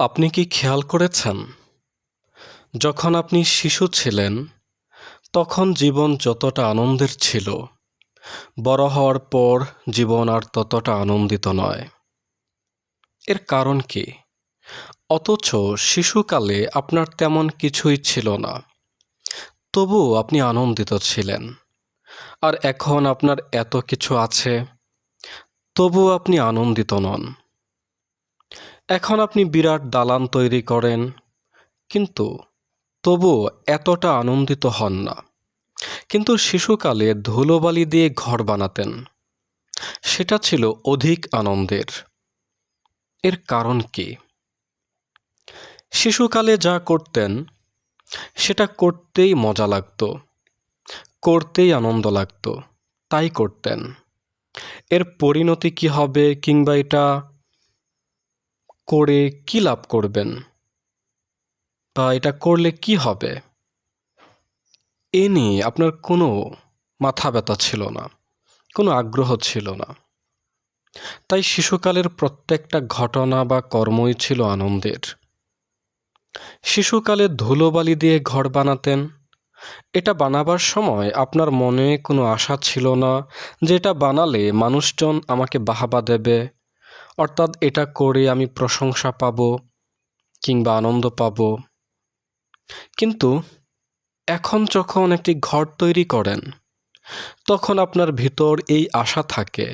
আপনি কি খেয়াল করেছেন? যখন আপনি শিশু ছিলেন, তখন জীবন যতটা আনন্দের ছিল, বড় হওয়ার পর জীবন আর ততটা আনন্দিত নয়। এর কারণ কি? অথচ শিশুকালে আপনার তেমন কিছুই ছিল না। তবুও আপনি আনন্দিত ছিলেন। আর এখন আপনার এত কিছু আছে, তবুও আপনি আনন্দিত নন। এখন আপনি বিরাট দালান তৈরি করেন, কিন্তু তবুও এতটা আনন্দিত হন না। কিন্তু শিশুকালে ধুলোবালি দিয়ে ঘর বানাতেন, সেটা ছিল অধিক আনন্দের। এর কারণ কি? শিশুকালে যা করতেন, সেটা করতেই মজা লাগতো, করতেই আনন্দ লাগতো, তাই করতেন। এর পরিণতি কি হবে কিংবা এটা করে কি লাভ করবেন? বা এটা করলে কি হবে? এ নিয়ে আপনার কোনো মাথা ব্যথা ছিল না, কোনো আগ্রহ ছিল না। তাই শিশুকালের প্রত্যেকটা ঘটনা বা কর্মই ছিল আনন্দের। শিশুকালে ধুলোবালি দিয়ে ঘর বানাতেন। এটা বানাবার সময় আপনার মনে কোনো আশা ছিল না যে এটা বানালে মানুষজন আমাকে বাহাবা দেবে অর্থাৎ এটা করে আমি প্রশংসা পাব কিংবা আনন্দ পাব। কিন্তু এখন যখন একটি ঘর তৈরি করেন, তখন আপনার ভিতর এই আশা থাকে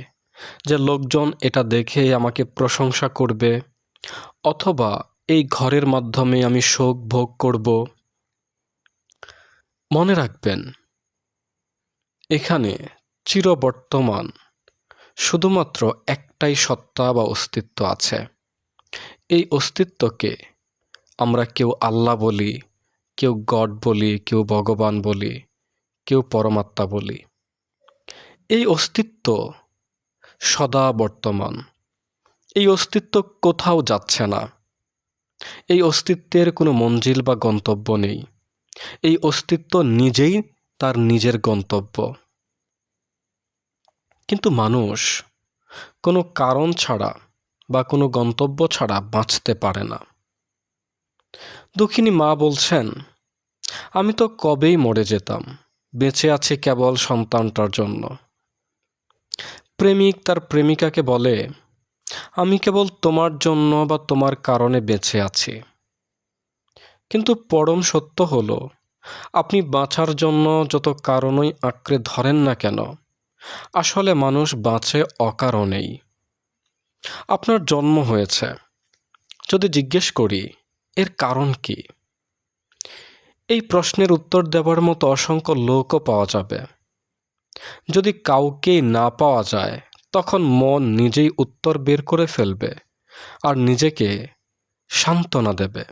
যে লোকজন এটা দেখে আমাকে প্রশংসা করবে অথবা এই ঘরের মাধ্যমে আমি শোক ভোগ করব। মনে রাখবেন, এখানে চিরবর্তমান, শুধুমাত্র একটাই সত্তা বা অস্তিত্ব আছে। এই অস্তিত্বকে আমরা কেউ আল্লাহ বলি, কেউ গড বলি, কেউ ভগবান বলি, কেউ পরমাত্মা বলি। এই অস্তিত্ব সদা বর্তমান। এই অস্তিত্ব কোথাও যাচ্ছে না। এই অস্তিত্বের কোনো মঞ্জিল বা গন্তব্য নেই। এই অস্তিত্ব নিজেই তার নিজের গন্তব্য। কিন্তু মানুষ কোনো কারণ ছাড়া বা কোনো গন্তব্য ছাড়া বাঁচতে পারে না। দুঃখিনী মা বলছেন, আমি তো কবেই মরে যেতাম, বেঁচে আছি কেবল সন্তানটার জন্য। প্রেমিক তার প্রেমিকাকে বলে, আমি কেবল তোমার জন্য বা তোমার কারণে বেঁচে আছি। কিন্তু পরম সত্য হলো, আপনি বাঁচার জন্য যত কারণই আঁকড়ে ধরেন না কেন আসলে মানুষ বাঁচে অকারণেই। আপনার জন্ম হয়েছে। যদি জিজ্ঞেস করি, এর কারণ কি? এই প্রশ্নের উত্তর দেওয়ার মতো অসংখ্য লোকও পাওয়া যাবে। যদি কাউকেই না পাওয়া যায়, তখন মন নিজেই উত্তর বের করে ফেলবে আর নিজেকে সান্ত্বনা দেবে।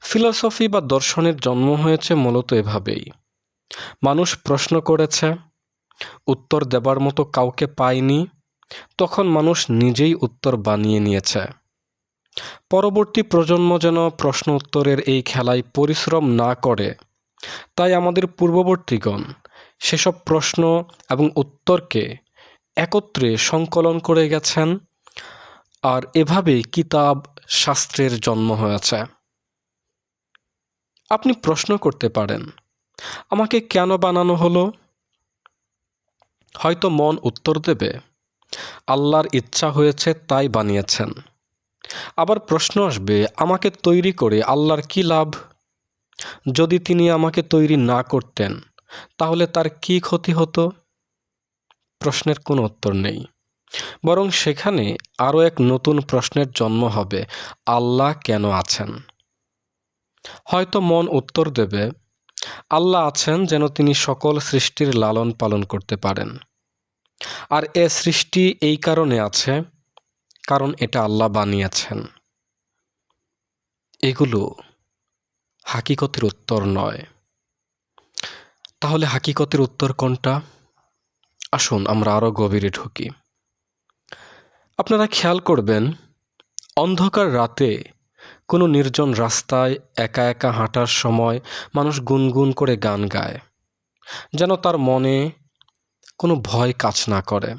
ফিলসফি বা দর্শনের জন্ম হয়েছে মূলত এভাবেই। মানুষ প্রশ্ন করেছে উত্তর দেবার মতো কাউকে পায়নি, তখন মানুষ নিজেই উত্তর বানিয়ে নিয়েছে। পরবর্তী প্রজন্ম যেন প্রশ্ন উত্তরের এই খেলায় পরিশ্রম না করে, তাই আমাদের পূর্ববর্তীগণ সেসব প্রশ্ন এবং উত্তরকে একত্রে সংকলন করে গেছেন, আর এভাবেই কিতাব শাস্ত্রের জন্ম হয়েছে। আপনি প্রশ্ন করতে পারেন, আমাকে কেন বানানো হলো? হয়তো মন উত্তর দেবে। আল্লাহর ইচ্ছা হয়েছে তাই বানিয়েছেন। আবার প্রশ্ন আসবে, আমাকে তৈরি করে আল্লাহর কি লাভ? যদি তিনি আমাকে তৈরি না করতেন, তাহলে তার কি ক্ষতি হতো? প্রশ্নের কোনো উত্তর নেই। বরং সেখানে আরও এক নতুন প্রশ্নের জন্ম হবে, আল্লাহ কেন আছেন? হয়তো মন উত্তর দেবে আল্লাহ আছেন যেন তিনি সকল সৃষ্টির লালন পালন করতে পারেন। আর এ সৃষ্টি এই কারণে আছে, কারণ এটা আল্লাহ বানিয়েছেন। এগুলো হাকিকতের উত্তর নয়। তাহলে হাকিকতের উত্তর কোনটা? আসুন আমরা আরও গভীরে ঢুকি। আপনারা খেয়াল করবেন, অন্ধকার রাতে কোনো নির্জন রাস্তায় একা একা হাঁটার সময় মানুষ গুনগুন করে গান গায়। যেন তার মনে কোনো ভয় কাজ না করে।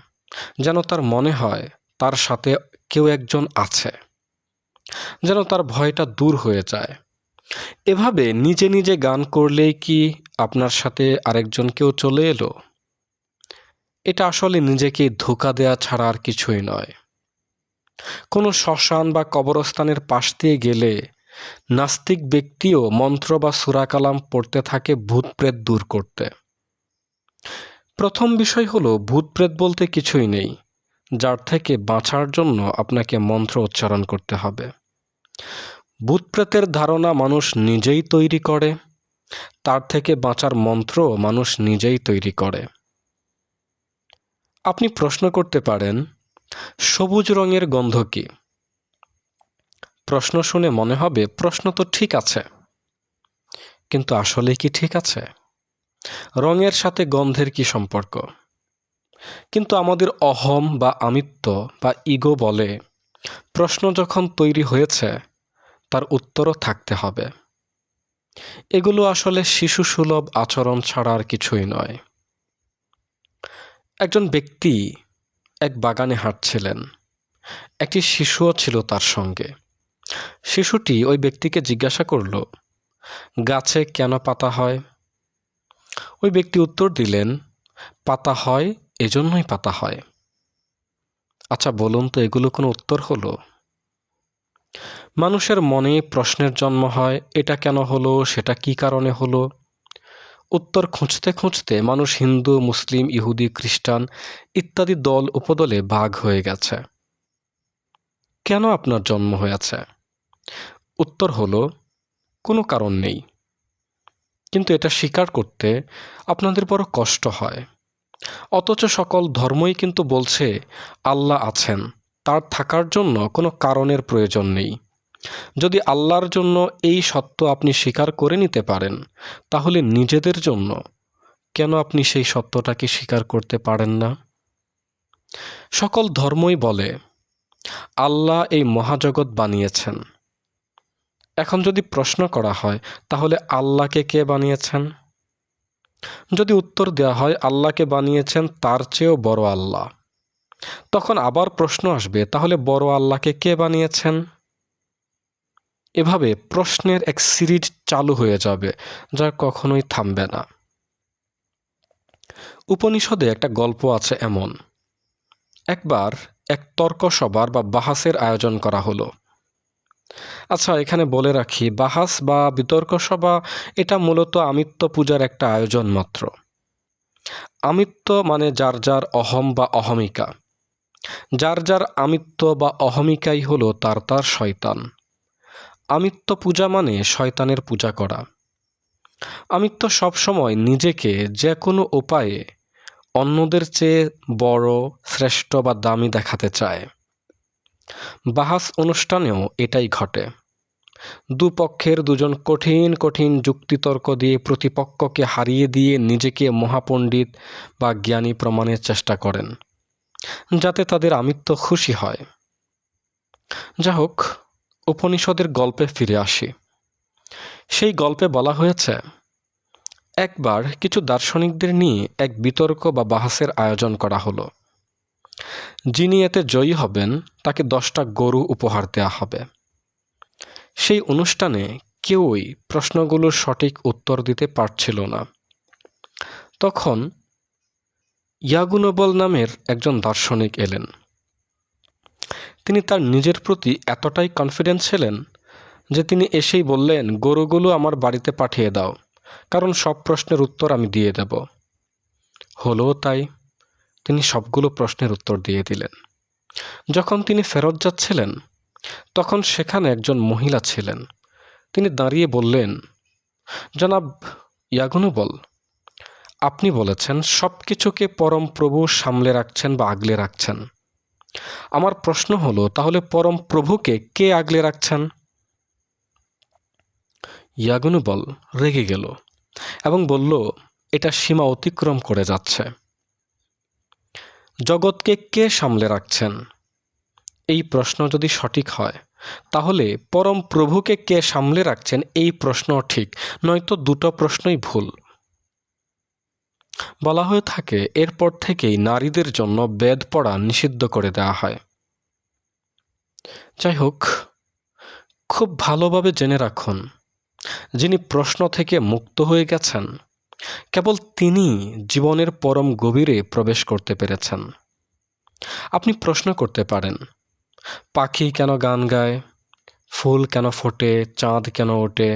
যেন তার মনে হয় তার সাথে কেউ একজন আছে। যেন তার ভয়টা দূর হয়ে যায়। এভাবে নিজে নিজে গান করলেই কি আপনার সাথে আরেকজন কেউ চলে এলো? এটা আসলে নিজেকে ধোকা দেয়া ছাড়া আর কিছুই নয়। কোনো শ্মশান বা কবরস্থানের পাশ দিয়ে গেলে নাস্তিক ব্যক্তিও মন্ত্র বা সুরাকালাম পড়তে থাকে ভূত প্রেত দূর করতে। প্রথম বিষয় হলো ভূত প্রেত বলতে কিছুই নেই, যার থেকে বাঁচার জন্য আপনাকে মন্ত্র উচ্চারণ করতে হবে। ভূত প্রেতের ধারণা মানুষ নিজেই তৈরি করে, তার থেকে বাঁচার মন্ত্র মানুষ নিজেই তৈরি করে। আপনি প্রশ্ন করতে পারেন সবুজ রঙের গন্ধ কি? প্রশ্ন শুনে মনে হবে, প্রশ্ন তো ঠিক আছে। কিন্তু আসলে কি ঠিক আছে? রঙের সাথে গন্ধের কি সম্পর্ক? কিন্তু আমাদের অহম বা আমিত্ব বা ইগো বলে, প্রশ্ন যখন তৈরি হয়েছে, তার উত্তরও থাকতে হবে। এগুলো আসলে শিশু সুলভ আচরণ ছাড়া আর কিছুই নয়। একজন ব্যক্তি এক বাগানে হাঁটছিলেন। একটি শিশুও ছিল তার সঙ্গে। শিশুটি ওই ব্যক্তিকে জিজ্ঞাসা করল, গাছে কেন পাতা হয়? ওই ব্যক্তি উত্তর দিলেন, পাতা হয়, এজন্যই পাতা হয়। আচ্ছা বলুন তো, এগুলো কোনো উত্তর হলো? মানুষের মনে প্রশ্নের জন্ম হয়, এটা কেন হলো, সেটা কি কারণে হলো? উত্তর খুঁজতে খুঁজতে মানুষ হিন্দু, মুসলিম, ইহুদি, খ্রিস্টান ইত্যাদি দল উপদলে ভাগ হয়ে গেছে। কেন আপনার জন্ম হয়েছে? উত্তর হলো, কোনো কারণ নেই। কিন্তু এটা স্বীকার করতে আপনাদের বড় কষ্ট হয়। অথচ সকল ধর্মই কিন্তু বলছে, আল্লাহ আছেন, তার থাকার জন্য কোনো কারণের প্রয়োজন নেই। যদি আল্লাহর জন্য এই সত্য আপনি স্বীকার করে নিতে পারেন, তাহলে নিজেদের জন্য কেন আপনি সেই সত্যটাকে স্বীকার করতে পারেন না? সকল ধর্মই বলে, আল্লাহ এই মহাজগৎ বানিয়েছেন। এখন যদি প্রশ্ন করা হয়, তাহলে আল্লাহকে কে বানিয়েছেন? যদি উত্তর দেওয়া হয়, আল্লাহকে বানিয়েছেন তার চেয়েও বড় আল্লাহ। তখন আবার প্রশ্ন আসবে, তাহলে বড় আল্লাহকে কে বানিয়েছেন? এভাবে প্রশ্নের এক সিরিজ চালু হয়ে যাবে, যা কখনোই থামবে না। উপনিষদে একটা গল্প আছে এমন। একবার এক তর্ক সবার বা বাহাসের আয়োজন করা হলো। আচ্ছা এখানে বলে রাখি, বাহাস বা বিতর্ক সভা এটা মূলত আমিত্ব পূজার একটা আয়োজন মাত্র। আমিত্ব মানে যার যার অহম বা অহমিকা। যার যার আমিত্ব বা অহমিকাই হলো তার তার শয়তান। আমিত্ব পূজা মানে শয়তানের পূজা করা। আমিত্ব সবসময় নিজেকে যে কোনো উপায়ে অন্যদের চেয়ে বড়, শ্রেষ্ঠ বা দামি দেখাতে চায়। বাহাস অনুষ্ঠানেও এটাই ঘটে। দুপক্ষের দুজন কঠিন কঠিন যুক্তিতর্ক দিয়ে প্রতিপক্ষকে হারিয়ে দিয়ে নিজেকে মহাপণ্ডিত বা জ্ঞানী প্রমাণের চেষ্টা করেন, যাতে তাদের আমিত্ব খুশি হয়। যা হোক উপনিষদের গল্পে ফিরে আসি। সেই গল্পে বলা হয়েছে, একবার কিছু দার্শনিকদের নিয়ে এক বিতর্ক বা বাহাসের আয়োজন করা হলো। যিনি এতে জয়ী হবেন, তাকে দশটা গরু উপহার দেওয়া হবে। সেই অনুষ্ঠানে কেউই প্রশ্নগুলোর সঠিক উত্তর দিতে পারছিল না। তখন ইয়াগুনবল নামের একজন দার্শনিক এলেন। তিনি তার নিজের প্রতি এতটাই কনফিডেন্স ছিলেন যে তিনি এসেই বললেন, গরুগুলো আমার বাড়িতে পাঠিয়ে দাও, কারণ সব প্রশ্নের উত্তর আমি দিয়ে দেব। হলো তাই তিনি সবগুলো প্রশ্নের উত্তর দিয়ে দিলেন। যখন তিনি ফেরত যাচ্ছিলেন, তখন সেখানে একজন মহিলা ছিলেন। তিনি দাঁড়িয়ে বললেন, জনাব ইয়াগুনুবল আপনি বলেছেন সব কিছুকে পরম প্রভু সামলে রাখছেন বা আগলে রাখছেন। আমার প্রশ্ন হলো, তাহলে পরম প্রভুকে কে আগলে রাখছেন? ইয়াগুনুবল রেগে গেল এবং বলল, এটা সীমা অতিক্রম করে যাচ্ছে। জগৎকে কে সামলে রাখছেন? এই প্রশ্ন যদি সঠিক হয়, তাহলে পরম প্রভুকে কে সামলে রাখছেন? এই প্রশ্ন ঠিক, নয়তো দুটো প্রশ্নই ভুল। বলা হয়ে থাকে, এরপর থেকেই নারীদের জন্য বেদ পড়া নিষিদ্ধ করে দেওয়া হয়। যাই হোক খুব ভালোভাবে জেনে রাখুন, যিনি প্রশ্ন থেকে মুক্ত হয়ে গেছেন, কেবল তিনি জীবনের পরম গভীরে প্রবেশ করতে পেরেছেন। আপনি প্রশ্ন করতে পারেন, পাখি কেন গান গায়, ফুল কেন ফোটে, চাঁদ কেন ওঠে?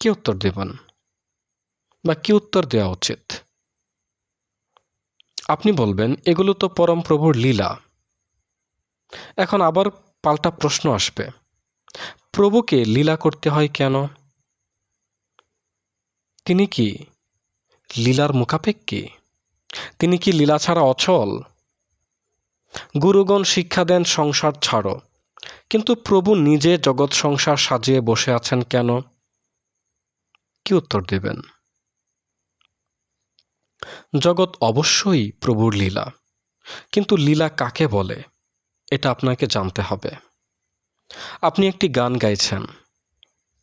কি উত্তর দেবেন? বা কি উত্তর দেওয়া উচিত? আপনি বলবেন, এগুলো তো পরম প্রভুর লীলা। এখন আবার পাল্টা প্রশ্ন আসবে। প্রভুকে লীলা করতে হয় কেন? তিনি কি লীলার মুখাপেক্ষী? তিনি কি লীলা ছাড়া অচল? গুরুগণ শিক্ষা দেন, সংসার ছাড়ো। কিন্তু প্রভু নিজে জগৎ সংসার সাজিয়ে বসে আছেন কেন? কি উত্তর দেবেন? জগৎ অবশ্যই প্রভুর লীলা। কিন্তু লীলা কাকে বলে, এটা আপনাকে জানতে হবে। আপনি একটি গান গাইছেন।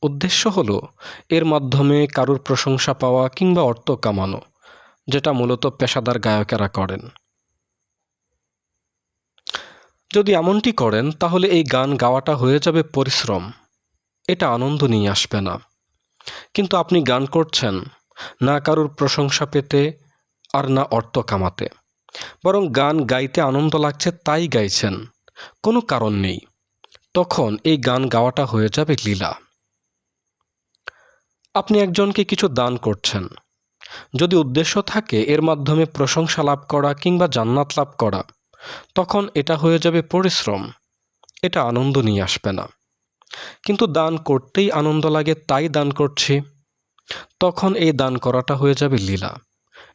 উদ্দেশ্য হলো, এর মাধ্যমে কারুর প্রশংসা পাওয়া কিংবা অর্থ কামানো, যেটা মূলত পেশাদার গায়কেরা করেন। যদি এমনটি করেন, তাহলে এই গান গাওয়াটা হয়ে যাবে পরিশ্রম। এটা আনন্দ নিয়ে আসবে না। কিন্তু আপনি গান করছেন, না কারুর প্রশংসা পেতে আর না অর্থ কামাতে। বরং গান গাইতে আনন্দ লাগছে তাই গাইছেন। কোনো কারণ নেই। তখন এই গান গাওয়াটা হয়ে যাবে লীলা। আপনি একজনকে কিছু দান করছেন। যদি উদ্দেশ্য থাকে এর মাধ্যমে প্রশংসা লাভ করা কিংবা জান্নাত লাভ করা, তখন এটা হয়ে যাবে পরিশ্রম। এটা আনন্দ নিয়ে আসবে না। কিন্তু দান করতেই আনন্দ লাগে তাই দান করছি। তখন এই দান করাটা হয়ে যাবে লীলা।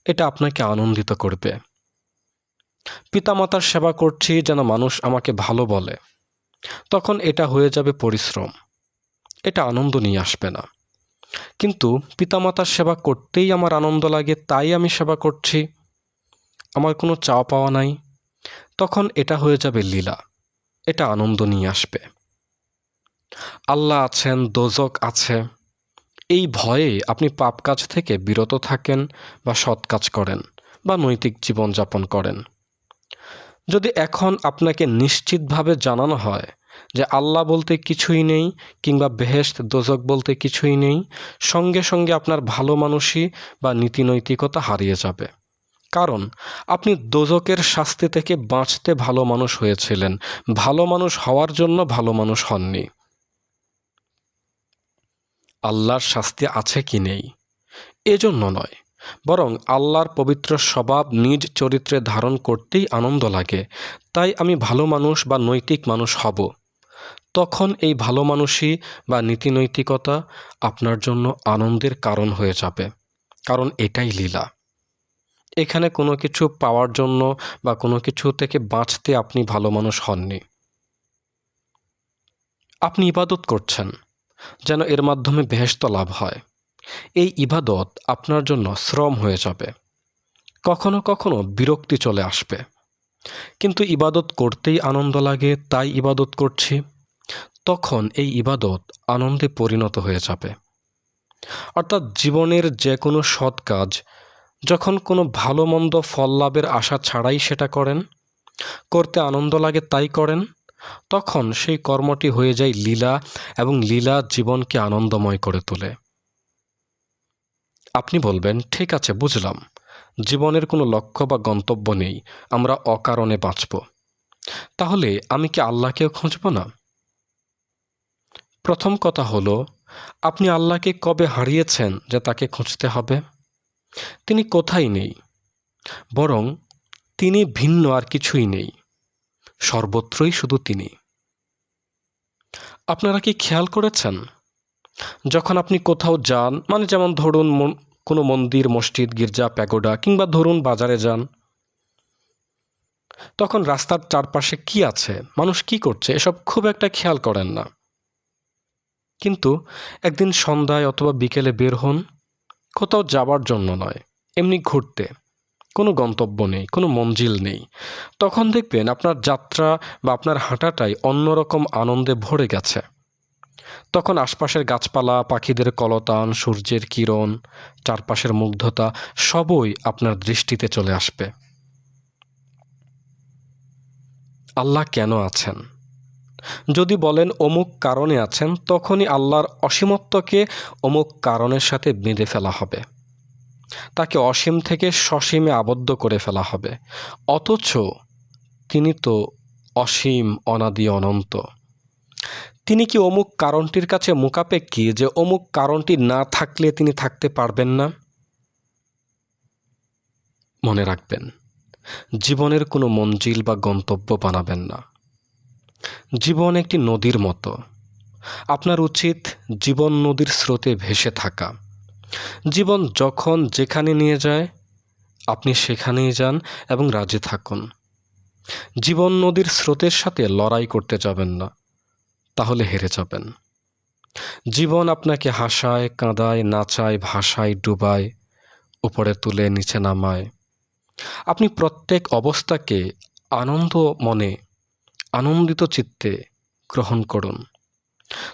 এটা আপনাকে আনন্দিত করবে। পিতামাতার সেবা করছি যেন মানুষ আমাকে ভালো বলে। তখন এটা হয়ে যাবে পরিশ্রম। এটা আনন্দ নিয়ে আসবে না। কিন্তু পিতামাতার সেবা করতেই আমার আনন্দ লাগে, তাই আমি সেবা করছি। আমার কোনো চাওয়া পাওয়া নাই। তখন এটা হয়ে যাবে লীলা। এটা আনন্দ নিয়ে আসবে। আল্লাহ আছেন, দোজক আছে। এই ভয়ে আপনি পাপ কাজ থেকে বিরত থাকেন বা সৎ কাজ করেন বা নৈতিক জীবনযাপন করেন। যদি এখন আপনাকে নিশ্চিতভাবে জানানো হয় যে আল্লাহ বলতে কিছুই নেই কিংবা বেহেস্ত দোজক বলতে কিছুই নেই, সঙ্গে সঙ্গে আপনার ভালো মানুষই বা নীতিনৈতিকতা হারিয়ে যাবে। কারণ আপনি দোজকের শাস্তি থেকে বাঁচতে ভালো মানুষ হয়েছিলেন। ভালো মানুষ হওয়ার জন্য ভালো মানুষ হননি। আল্লাহর শাস্তি আছে কি নেই? এজন্য নয়, বরং আল্লাহর পবিত্র স্বভাব নিজ চরিত্রে ধারণ করতেই আনন্দ লাগে, তাই আমি ভালো মানুষ বা নৈতিক মানুষ হব। তখন এই ভালো মানুষই বা নীতিনৈতিকতা আপনার জন্য আনন্দের কারণ হয়ে যাবে, কারণ এটাই লীলা। এখানে কোনো কিছু পাওয়ার জন্য বা কোনো কিছু থেকে বাঁচতে আপনি ভালো মানুষ হননি। আপনি ইবাদত করছেন। যেন এর মাধ্যমে বেহেস্ত লাভ হয়। এই ইবাদত আপনার জন্য শ্রম হয়ে যাবে। কখনো কখনো বিরক্তি চলে আসবে। কিন্তু ইবাদত করতেই আনন্দ লাগে, তাই ইবাদত করছি। তখন এই ইবাদত আনন্দে পরিণত হয়ে যাবে। অর্থাৎ জীবনের যে কোনো সৎ কাজ, যখন কোনো ভালো মন্দ ফল লাভের আশা ছাড়াই সেটা করেন, করতে আনন্দ লাগে তাই করেন তখন সেই কর্মটি হয়ে যায় লীলা এবং লীলা জীবনকে আনন্দময় করে তোলে। আপনি বলবেন, ঠিক আছে, বুঝলাম। জীবনের কোনো লক্ষ্য বা গন্তব্য নেই, আমরা অকারণে বাঁচব। তাহলে আমি কি আল্লাহকেও খুঁজব না? প্রথম কথা হলো, আপনি আল্লাহকে কবে হারিয়েছেন যে তাকে খুঁজতে হবে? তিনি কোথায় নেই? বরং তিনি ভিন্ন আর কিছুই নেই। সর্বত্রই শুধু তিনি। আপনারা কি খেয়াল করেছেন? যখন আপনি কোথাও যান মানে যেমন ধরুন কোনো মন্দির, মসজিদ, গির্জা, প্যাগোডা, কিংবা ধরুন বাজারে যান, তখন রাস্তার চারপাশে কি আছে? মানুষ কি করছে? এসব খুব একটা খেয়াল করেন না। কিন্তু একদিন সন্ধ্যায় অথবা বিকেলে বের হন, কোথাও যাবার জন্য নয়, এমনি ঘুরতে। কোনো গন্তব্য নেই, কোনো মঞ্জিল নেই। তখন দেখবেন আপনার যাত্রা বা আপনার হাঁটাটাই অন্যরকম আনন্দে ভরে গেছে। তখন আশপাশের গাছপালা, পাখিদের কলতান, সূর্যের কিরণ, চারপাশের মুগ্ধতা সবই আপনার দৃষ্টিতে চলে আসবে। আল্লাহ কেন আছেন? যদি বলেন অমুক কারণে আছেন, তখনই আল্লাহর অসীমত্বকে অমুক কারণের সাথে বেঁধে ফেলা হবে। তাকে অসীম থেকে সসীমে আবদ্ধ করে ফেলা হবে। অথচ তিনি তো অসীম, অনাদি, অনন্ত। তিনি কি অমুক কারণটির কাছে মোকাপেক্ষী যে অমুক কারণটি না থাকলে তিনি থাকতে পারবেন না? মনে রাখবেন, জীবনের কোনো মঞ্জিল বা গন্তব্য বানাবেন না। জীবন একটি নদীর মতো। আপনার উচিত জীবন নদীর স্রোতে ভেসে থাকা। জীবন যখন যেখানে নিয়ে যায়, আপনি সেখানেই যান এবং রাজি থাকুন। জীবন নদীর স্রোতের সাথে লড়াই করতে যাবেন না, তাহলে হেরে যাবেন। জীবন আপনাকে হাসায়, কাঁদায়, নাচায়, ভাসায়, ডুবায়, উপরে তুলে নিচে নামায়। আপনি প্রত্যেক অবস্থাকে আনন্দ মনে, আনন্দিত চিত্তে গ্রহণ করুন।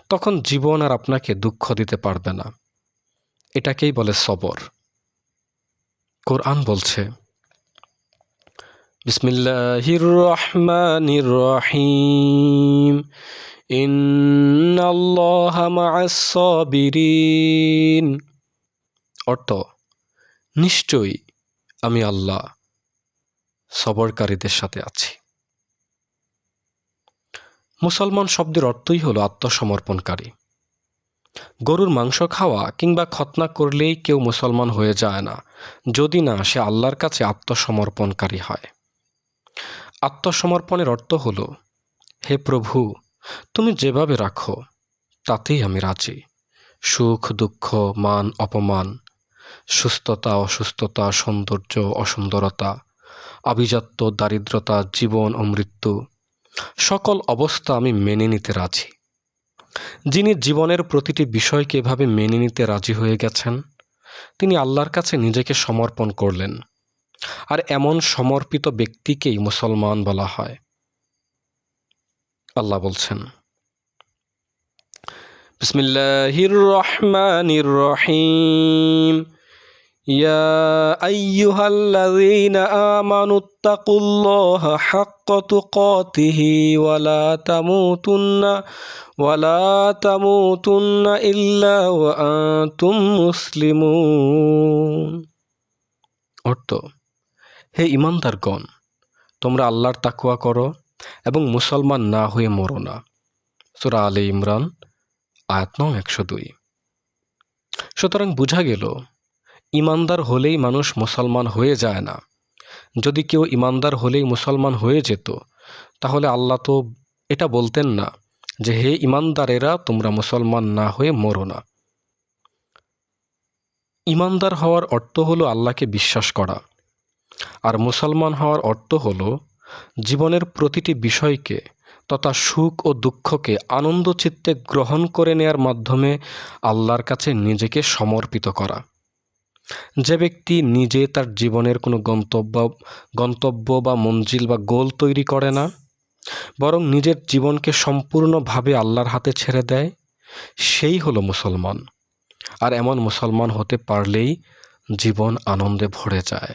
তখন জীবন আর আপনাকে দুঃখ দিতে পারবে না। এটাকেই বলে সবর। কোরআন বলছে, বিসমিল্লাহির রহমানির রহিম। ইন্নাল্লাহা মা'আস সাবিরিন। অর্থ, নিশ্চয়ই আমি আল্লাহ, সবরকারীদের সাথে আছি। মুসলমান শব্দের অর্থই হলো আত্মসমর্পণকারী। গরুর মাংস খাওয়া কিংবা খতনা করলেই কেউ মুসলমান হয়ে যায় না, যদি না সে আল্লাহর কাছে আত্মসমর্পণকারী হয়। আত্মসমর্পণের অর্থ হলো, হে প্রভু, তুমি যেভাবে রাখো, তাতেই আমি রাজি। সুখ, দুঃখ, মান, অপমান, সুস্থতা, অসুস্থতা, সৌন্দর্য, অসুন্দরতা, আভিজাত্য, দারিদ্রতা, জীবন ও মৃত্যু, সকল অবস্থা আমি মেনে নিতে রাজি। যিনি জীবনের প্রতিটি বিষয়কে এভাবে মেনে নিতে রাজি হয়ে গেছেন, তিনি আল্লাহর কাছে নিজেকে সমর্পণ করলেন। আর এমন সমর্পিত ব্যক্তিকেই মুসলমান বলা হয়। আল্লাহ বলছেন, বিসমিল্লাহির রহমানির রহিম। يا أيها الذين آمنوا اتقوا الله حق تقاته ولا تموتن ولا تموتن إلا وأنتم মুসলিমুন অর্থ হে ইমানদারগণ তোমরা আল্লাহর তাকুয়া করো এবং মুসলমান না হয়ে মরো না সুরা আলী ইমরান আয়াত নং একশো দুই সুতরাং বোঝা গেল ইমানদার হলেই মানুষ মুসলমান হয়ে যায় না। যদি কেউ ইমানদার হলেই মুসলমান হয়ে যেত, তাহলে আল্লাহ তো এটা বলতেন না যে, হে ইমানদারেরা, তোমরা মুসলমান না হয়ে মরো না। ইমানদার হওয়ার অর্থ হলো আল্লাহকে বিশ্বাস করা। আর মুসলমান হওয়ার অর্থ হলো জীবনের প্রতিটি বিষয়কে তথা সুখ ও দুঃখকে আনন্দ চিত্তে গ্রহণ করে নেয়ার মাধ্যমে আল্লাহর কাছে নিজেকে সমর্পিত করা। যে ব্যক্তি নিজে তার জীবনের কোনো গন্তব্য গন্তব্য বা মঞ্জিল বা গোল তৈরি করে না, বরং নিজের জীবনকে সম্পূর্ণভাবে আল্লাহর হাতে ছেড়ে দেয়, সেই হলো মুসলমান। আর এমন মুসলমান হতে পারলেই জীবন আনন্দে ভরে যায়।